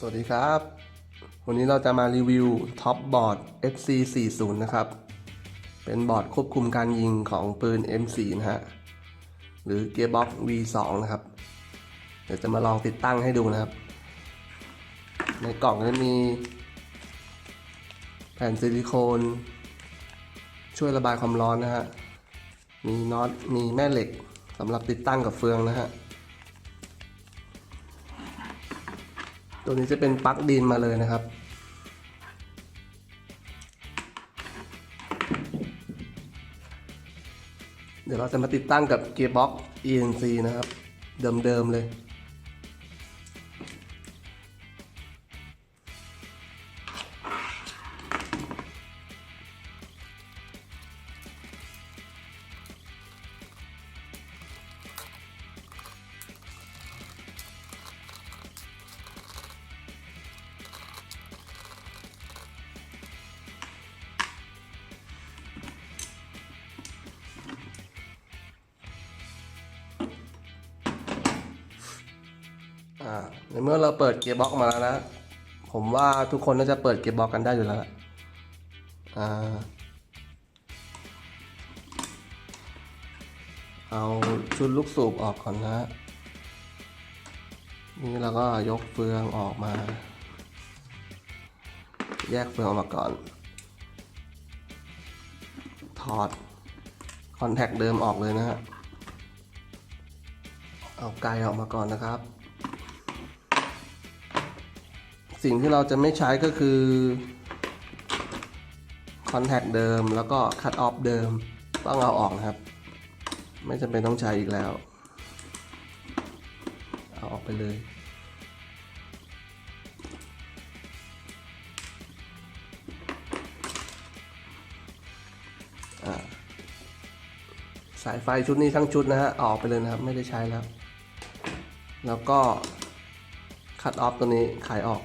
สวัสดีครับ วันนี้เราจะมารีวิวท็อปบอร์ด FC40 นะครับ เป็นบอร์ดควบคุมการยิงของปืน M4 นะฮะ หรือ Gearbox V2 นะครับ เดี๋ยวจะมาลองติดตั้งให้ดูนะครับ ในกล่องจะมี แผ่นซิลิโคน ช่วยระบายความร้อนนะฮะ มีน็อต มีแม่เหล็กสำหรับติดตั้งกับเฟืองนะฮะ ตัวนี้จะเป็นปลั๊กดินมาเลยนะครับ เดี๋ยวเราจะมาติดตั้งกับเกียร์บ็อกซ์ ENC นะครับ เดิมๆเลย เมื่อเราเปิดเกียร์บ็อกมาแล้วนะ ผมว่าทุกคนน่าจะเปิดเกียร์บ็อกกันได้อยู่แล้วอเอาชุดลูกสูบออกก่อนนะ นี่เราก็ยกเฟืองออกมา แยกเฟืองออกมาก่อน ถอดคอนแทคเดิมออกเลยนะฮะ เอาไกลออกมาก่อนนะครับ สิ่งที่เราจะไม่ใช้ก็คือคอนแทคเดิมแล้วก็คัตออฟเดิมต้องเอาออกนะครับ ไม่จำเป็นต้องใช้อีกแล้ว เอาออกไปเลยสายไฟชุดนี้ทั้งชุดนะฮะอออกไปเลยนะครับ ไม่ได้ใช้แล้ว แล้วก็คัตออฟตัวนี้ขายออก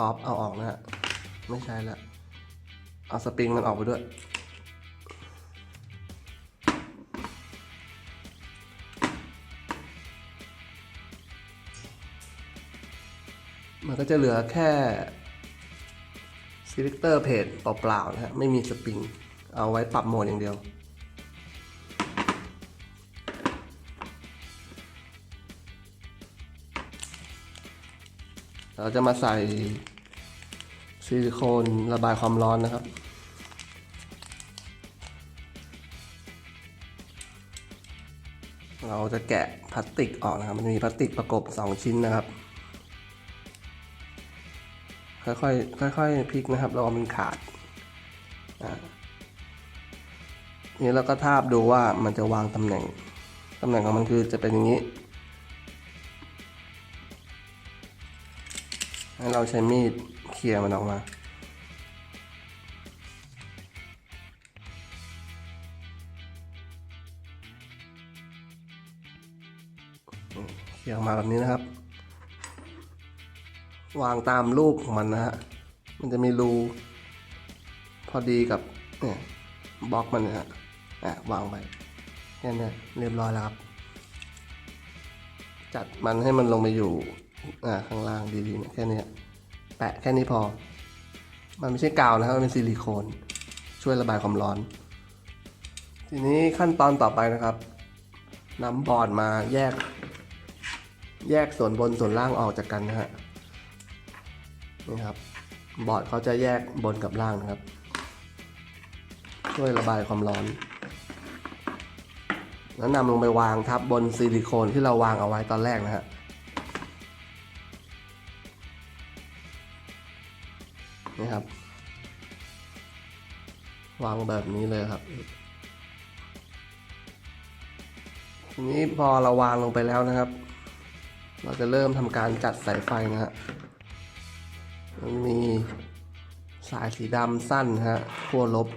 ออฟเอาออกนะฮะ ไม่ใช้แล้วเอาสปริงมันออกไปด้วย มันก็จะเหลือแค่ซีเล c เตอร์เพจเปล่าๆนะฮะ ไม่มีสปริง เอาไว้ปรับโหมดอย่างเดียว เราจะมาใส่ซิลิโคนระบายความร้อนนะครับ เราจะแกะพลาสติกออกนะครับ มันจะมีพลาสติกประกบ 2 ชิ้นนะครับ ค่อยๆค่อยๆพลิกนะครับเราเอามันขาดนี่เราก็ทาบดูว่ามันจะวางตำแหน่ง ตำแหน่งของมันคือจะเป็นอย่างนี้ ให้เราใช้มีดเคลียร์มันออกมา เคลียร์มาแบบนี้นะครับ วางตามรูปของมันนะฮะ มันจะมีรูพอดีกับเนี่ยบล็อกมันนะฮะอะวางไปแค่นี้เรียบร้อยแล้วครับ จัดมันให้มันลงไปอยู่ อ่าข้างล่างดีๆเนี่ยแค่นี้แปะแค่นี้พอ มันไม่ใช่กาวนะครับมันเป็นซิลิโคน ช่วยระบายความร้อน ทีนี้ขั้นตอนต่อไปนะครับนำบอร์ดมาแยก แยกส่วนบนส่วนล่างออกจากกันนะฮะนี่ครับ บอร์ดเขาจะแยกบนกับล่างนะครับ ช่วยระบายความร้อน แล้วนำลงไปวางทับบนซิลิโคนที่เราวางเอาไว้ตอนแรกนะฮะ นี่ครับ วางแบบนี้เลยครับทีนี้พอเราวางลงไปแล้วนะครับ เราจะเริ่มทำการจัดสายไฟนะฮะมันมีสายสีดำสั้นฮะขั้วลบ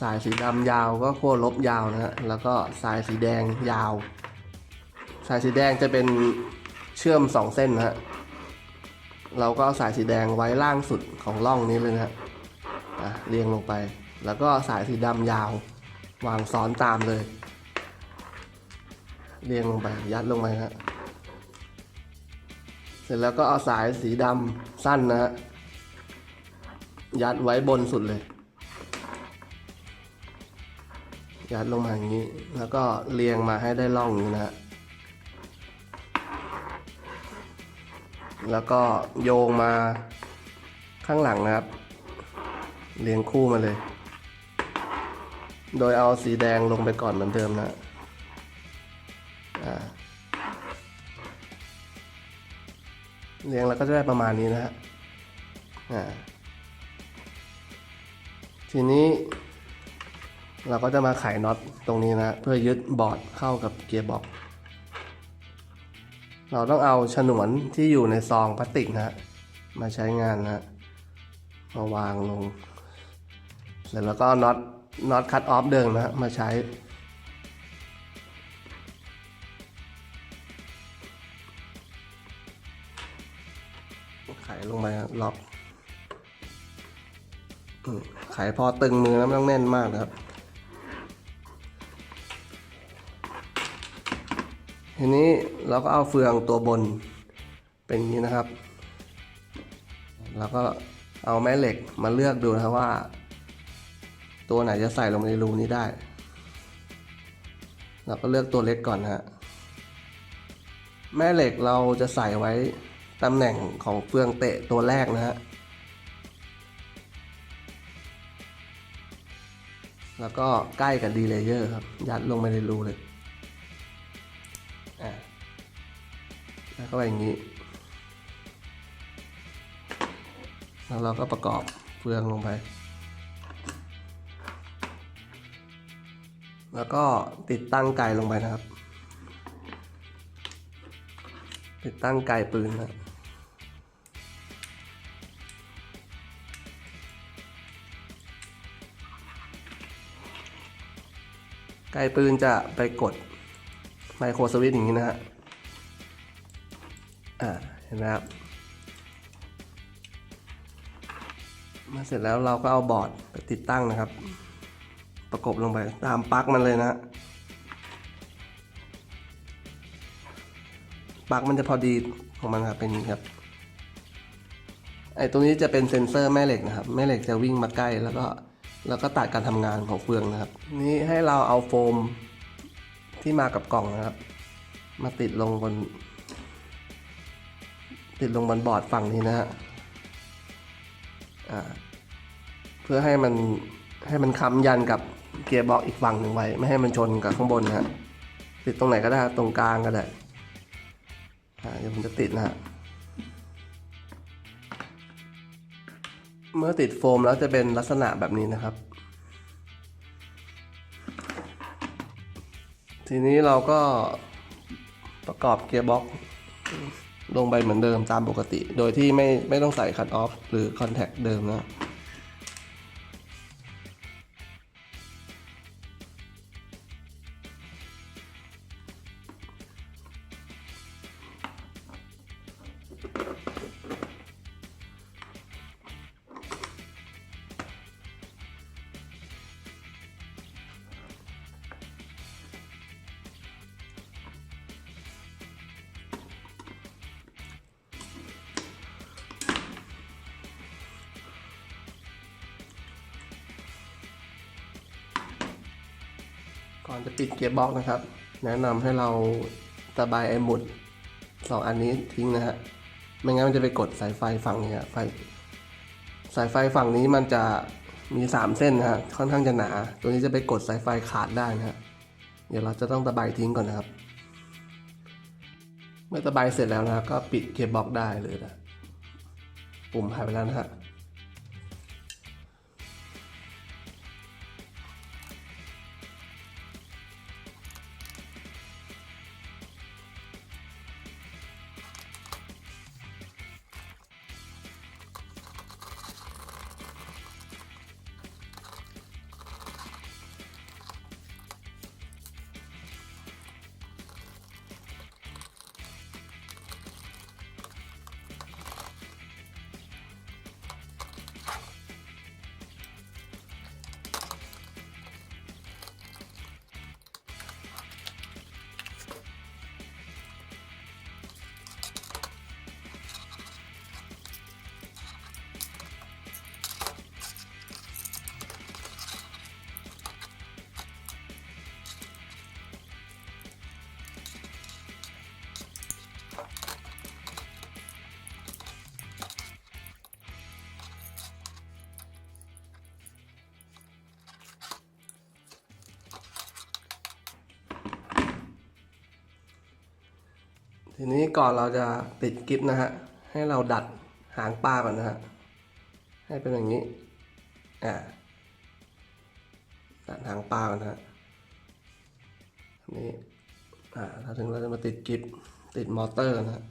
สายสีดำยาวก็ขั้วลบยาวนะฮะแล้วก็สายสีแดงยาว สายสีแดงจะเป็นเชื่อมสองเส้นนะฮะ เราก็เอาสายสีแดงไว้ล่างสุดของร่องนี้เลยนะฮะอะเรียงลงไป แล้วก็สายสีดำยาว วางซ้อนตามเลย เรียงลงไปยัดลงไปฮะเสร็จแล้วก็เอาสายสีดำสั้นนะฮะยัดไว้บนสุดเลย ยัดลงมาอย่างนี้ แล้วก็เรียงมาให้ได้ร่องนี้นะฮะ แล้วก็โยงมาข้างหลังนะครับ เรียงคู่มาเลย โดยเอาสีแดงลงไปก่อนเหมือนเดิมนะเรียงแล้วก็จะได้ประมาณนี้นะฮะทีนี้ เราก็จะมาไขน็อตตรงนี้นะ เพื่อยึดบอร์ดเข้ากับเกียร์บ็อกซ์ เราต้องเอาฉนวนที่อยู่ในซองพลาสติกนะมาใช้งานนะมาวางลง เสร็จแล้วก็น็อตน็อตคัตออฟเดิมนะมาใช้ไขลงไปครับล็อกไขพอตึงมือนะไม่ต้องแน่นมากนะครับ ทีนี้เราก็เอาเฟืองตัวบนเป็นอย่างนี้นะครับ แล้วก็เอาแม่เหล็กมาเลือกดูนะว่า ตัวไหนจะใส่ลงในรูนี้ได้ เราก็เลือกตัวเล็กก่อนนะฮะ แม่เหล็กเราจะใส่ไว้ตำแหน่งของเฟืองเตะตัวแรกนะฮะ แล้วก็ใกล้กับดีเลเยอร์ครับ ยัดลงไปในรูเลย แล้วก็ไปอย่างนี้ แล้วเราก็ประกอบเฟืองลงไป แล้วก็ติดตั้งไก่ลงไปนะครับ ติดตั้งไก่ปืนนะไก่ปืนจะไปกดไมโครสวิตช์อย่างนี้นะฮะ อ่าเห็นไหมครับมาเสร็จแล้วเราก็เอาบอร์ดไปติดตั้งนะครับ ประกบลงไปตามปลั๊กมันเลยนะปลั๊กมันจะพอดีของมันครับเป็นนี้ครับไอ้ตรงนี้จะเป็นเซ็นเซอร์แม่เหล็กนะครับ แม่เหล็กจะวิ่งมาใกล้แล้วก็แล้วก็ตัดการทำงานของเฟืองนะครับ นี้ให้เราเอาโฟมที่มากับกล่องนะครับ มาติดลงบน ติดลงบนบอร์ดฝั่งนี้นะฮะเพื่อให้มันให้มันค้ำยันกับเกียร์บล็อกอีกฝั่งหนึ่งไว้ ไม่ให้มันชนกับข้างบนนะฮะติดตรงไหนก็ได้ตรงกลางก็ได้เดี๋ยวผมจะติดนะฮะเมื่อติดโฟมแล้วจะเป็นลักษณะแบบนี้นะครับ ทีนี้เราก็ประกอบเกียร์บล็อก ลงไปเหมือนเดิมตามปกติ โดยที่ไม่ไม่ต้องใส่คัตออฟหรือคอนแทคเดิมนะ อนจะปิดเกียร์บล็อกนะครับ แนะนำให้เราตะบายไอหมุดสองอันนี้ทิ้งนะฮะ ไม่งั้นมันจะไปกดสายไฟฝั่งนี้ไฟ สายไฟฝั่งนี้มันจะมีสามเส้นนะฮะ ค่อนข้างจะหนา ตัวนี้จะไปกดสายไฟขาดได้นะฮะ เดี๋ยวเราจะต้องตะบายทิ้งก่อนนะครับ เมื่อตะบายเสร็จแล้วนะก็ปิดเกียร์บล็อกได้เลยนะ ปุ่มหายไปแล้วนะฮะ ทีนี้ก่อนเราจะติดกิฟนะฮะ ให้เราดัดหางปลาก่อนนะฮะ ให้เป็นอย่างนี้ อ่า ดัดหางปลาก่อนนะฮะนนี้อ่า ถ้าถึงเราจะมาติดกิฟติดมอเตอร์นะฮะ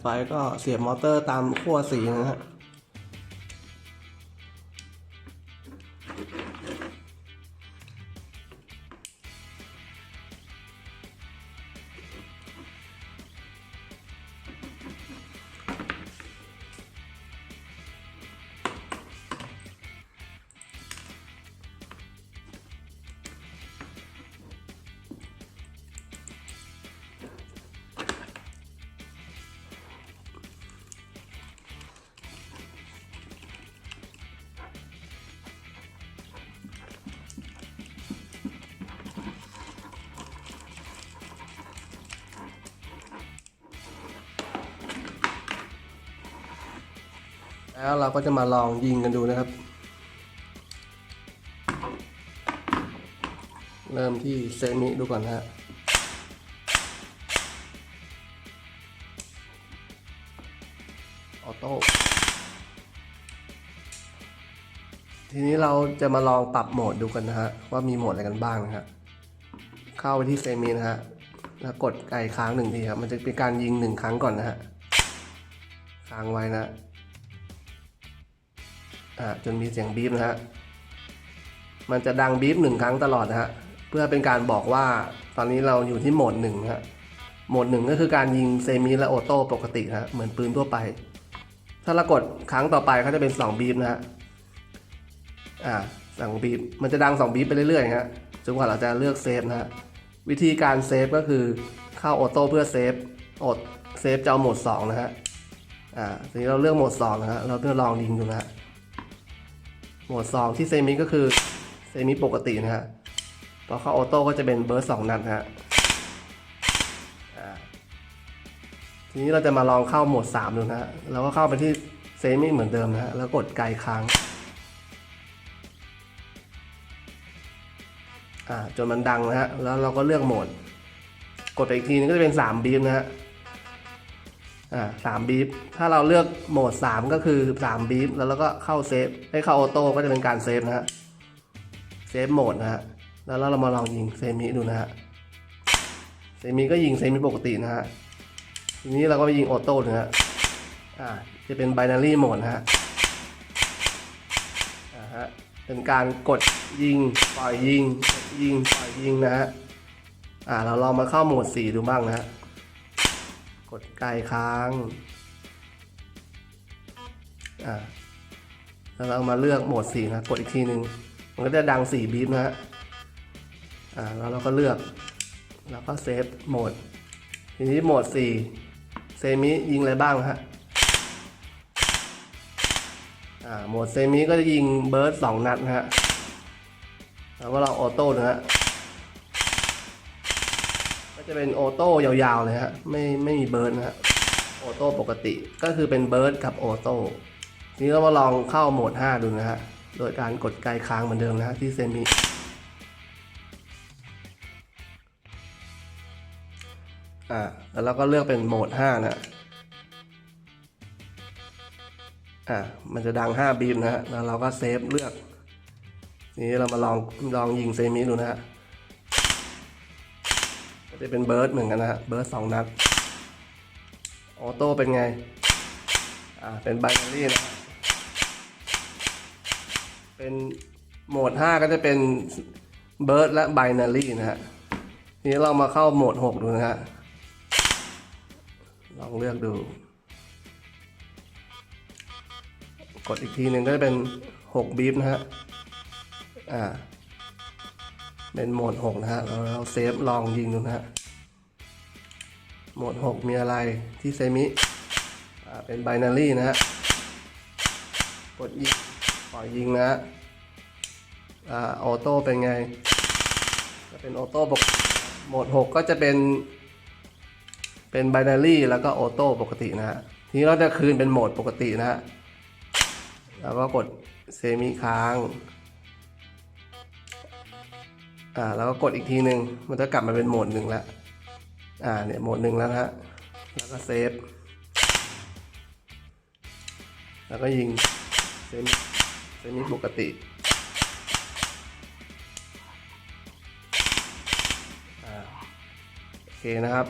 ไฟก็เสียบมอเตอร์ตามขั้วสีนะฮะ แล้วเราก็จะมาลองยิงกันดูนะครับ เริ่มที่เซมิดูก่อนนะฮะออโต้ทีนี้เราจะมาลองปรับโหมดดูกันนะฮะ ว่ามีโหมดอะไรกันบ้างนะฮะ เข้าไปที่เซมินะฮะ แล้วกดไกค้างหนึ่งทีครับ มันจะเป็นการยิงหนึ่งครั้งก่อนนะฮะ ค้างไว้นะ อ่าจนมีเสียงบีบนะฮะ มันจะดังบีบหนึ่งครั้งตลอดนะฮะ เพื่อเป็นการบอกว่าตอนนี้เราอยู่ที่โหมดหนึ่งนะฮะ โหมดหนึ่งก็คือการยิงเซมิและออโต้ปกตินะฮะเหมือนปืนทั่วไป ถ้าเรากดครั้งต่อไปเขาจะเป็นสองบีบนะฮะ อ่าสองบีบ มันจะดังสองบีบไปเรื่อยๆฮะ จนกว่าเราจะเลือกเซฟนะฮะ วิธีการเซฟก็คือเข้าออโต้เพื่อเซฟอดเซฟจะเอาโหมดสองนะฮะ อ่า ทีนี้เราเลือกโหมดสองนะฮะ เราเพื่อลองยิงดูนะฮะ โหมด 2 ที่เซมิก็คือเซมิปกตินะฮะพอเข้าออโต้ก็จะเป็นเบิร์สองนัดฮะทีนี้เราจะมาลองเข้าโหมด 3 ดูนะฮะเราก็เข้าไปที่เซมิเหมือนเดิมนะฮะแล้วกดไกลค้างอ่าจนมันดังนะฮะแล้วเราก็เลือกโหมด กดไปอีกทีนึงก็จะเป็น3บีมนะฮะ อ่าสามบีฟถ้าเราเลือกโหมด 3 ก็คือ3บีฟแล้วเราก็เข้าเซฟให้เข้าออโต้ก็จะเป็นการเซฟนะฮะเซฟโหมดนะฮะแล้วเรามาลองยิงเซมิดูนะฮะเซมิก็ยิงเซมิปกตินะฮะทีนี้เราก็ไปยิงออโต้นะฮะอ่าจะเป็น binary โหมดนะฮะอ่าฮะเป็นการกดยิงปล่อยยิงกดยิงปล่อยยิงนะฮะอ่าเราลองมาเข้าโหมด 4 ดูบ้างนะฮะ กดไกลค้างอ่าแล้วเรามาเลือกโหมดสีนะกดอีกทีหนึ่งมันก็จะดังสี่บีบนะฮะอ่าแล้วเราก็เลือกแล้วก็เซฟโหมด ทีนี้โหมดสี่เซมิยิงอะไรบ้างนะฮะอ่าโหมดเซมิก็จะยิงเบิร์ดสองนัดนะฮะแล้วก็เราออโต้นะฮะ จะเป็นออโต้ยาวๆเลยฮะไม่ไม่มีเบิร์ดนะฮะออโต้ปกติก็คือเป็นเบิร์ดกับออโต้ทีนี้เรามาลองเข้าโหมด 5 ดูนะฮะโดยการกดไกลค้างเหมือนเดิมนะฮะที่เซมิอ่าแล้วเราก็เลือกเป็นโหมด 5 นะอ่ามันจะดัง 5 บีมนะฮะแล้วเราก็เซฟเลือก ทีนี้เรามาลองลองยิงเซมิดูนะฮะ จะเป็นเบิร์ดเหมือนกันนะฮะเบิร์ดสองนัดออโต้เป็นไง อ่า เป็นไบนารี่นะฮะเป็นโหมด 5 ก็จะเป็นเบิร์ดและไบนารี่นะฮะ ทีนี้เรามาเข้าโหมด 6 ดูนะฮะ ลองเลือกดู กดอีกทีหนึ่งก็จะเป็น 6บีฟนะฮะ อ่า เป็นโหมด6นะฮะ เราเราเซฟลองยิงดูนะฮะ โหมด6มีอะไรที่เซมิ อ่า เป็นไบนารี่นะฮะ กดยิง ปล่อยยิงนะฮะ อ่า ออโต้เป็นไง จะเป็นออโต้ปกโหมด6ก็จะเป็น เป็นไบนารี่แล้วก็ออโต้ปกตินะฮะ ทีนี้เราจะคืนเป็นโหมดปกตินะฮะ แล้วก็กดเซมิค้าง อ่าแล้วก็กดอีกทีหนึ่งมันจะกลับมาเป็นโหมดหนึ่งแล้วอ่าเนี่ยโหมดหนึ่งแล้วฮะแล้วก็เซฟแล้วก็ยิงเซมิเซมิปกติอ่าโอเคนะครับ